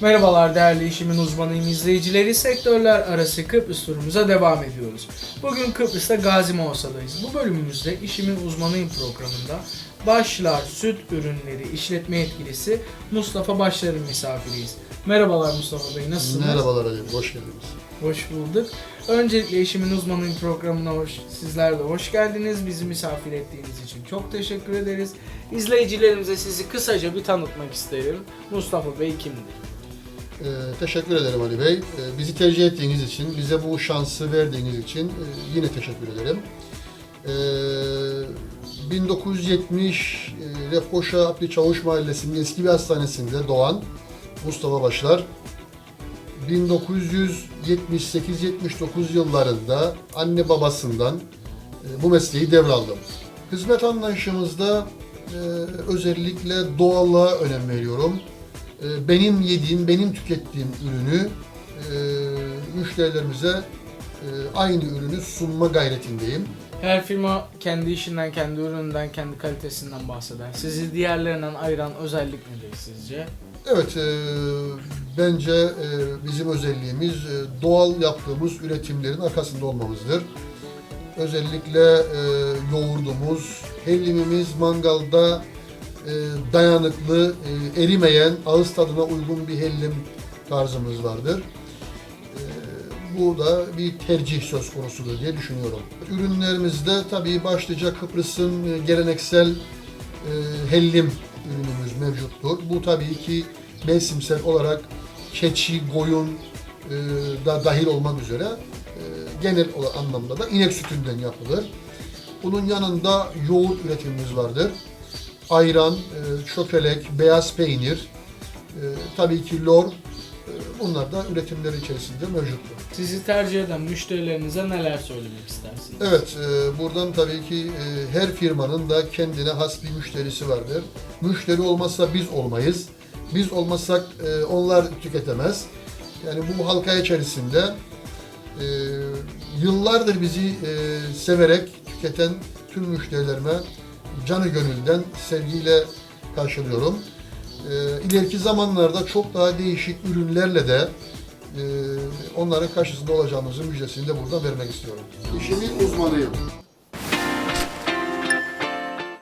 Merhabalar değerli işimin uzmanıyım izleyicileri. Sektörler arası Kıbrıs turumuza devam ediyoruz. Bugün Kıbrıs'ta Gazi Mosa'dayız. Bu bölümümüzde işimin uzmanıyım programında Başlar Süt Ürünleri İşletme Yetkilisi Mustafa Başlar'ın misafiriyiz. Merhabalar Mustafa Bey nasılsınız? Merhabalar Ali, hoş geldiniz. Hoş bulduk. Öncelikle işimin uzmanıyım programına hoş, sizler de hoş geldiniz. Bizi misafir ettiğiniz için çok teşekkür ederiz. İzleyicilerimize sizi kısaca bir tanıtmak isterim. Mustafa Bey kimdir? Ee, teşekkür ederim Ali Bey. Ee, bizi tercih ettiğiniz için, bize bu şansı verdiğiniz için e, yine teşekkür ederim. Ee, 1970 e, Lefkoşa Abdi Çavuş Mahallesi'nin eski bir hastanesinde doğan Mustafa Başlar, 1978-79 yıllarında anne babasından e, bu mesleği devraldım. Hizmet anlayışımızda e, özellikle doğallığa önem veriyorum. E, benim yediğim, benim tükettiğim ürünü e, müşterilerimize e, aynı ürünü sunma gayretindeyim. Her firma kendi işinden, kendi ürününden, kendi kalitesinden bahseder. Sizi diğerlerinden ayıran özellik nedir sizce? Evet, e, bence e, bizim özelliğimiz e, doğal yaptığımız üretimlerin arkasında olmamızdır. Özellikle e, yoğurdumuz, hellimimiz mangalda e, dayanıklı, e, erimeyen, ağız tadına uygun bir hellim tarzımız vardır. E, bu da bir tercih söz konusudur diye düşünüyorum. Ürünlerimizde tabii başlıca Kıbrıs'ın geleneksel hellim ürünümüz mevcuttur. Bu tabii ki mevsimsel olarak keçi, koyun da dahil olmak üzere genel anlamda da inek sütünden yapılır. Bunun yanında yoğurt üretimimiz vardır. Ayran, e, çökelek, beyaz peynir, e, tabii ki lor, e, bunlar da üretimleri içerisinde mevcuttur. Sizi tercih eden müşterilerinize neler söylemek istersiniz? Evet, buradan tabii ki her firmanın da kendine has bir müşterisi vardır. Müşteri olmazsa biz olmayız. Biz olmasak e, onlar tüketemez. Yani bu halka içerisinde yıllardır bizi severek tüketen tüm müşterilerime canı gönülden sevgiyle karşılıyorum. E, ileriki zamanlarda çok daha değişik ürünlerle de e, onların karşısında olacağımızın müjdesini de buradan vermek istiyorum. İşimin uzmanıyım.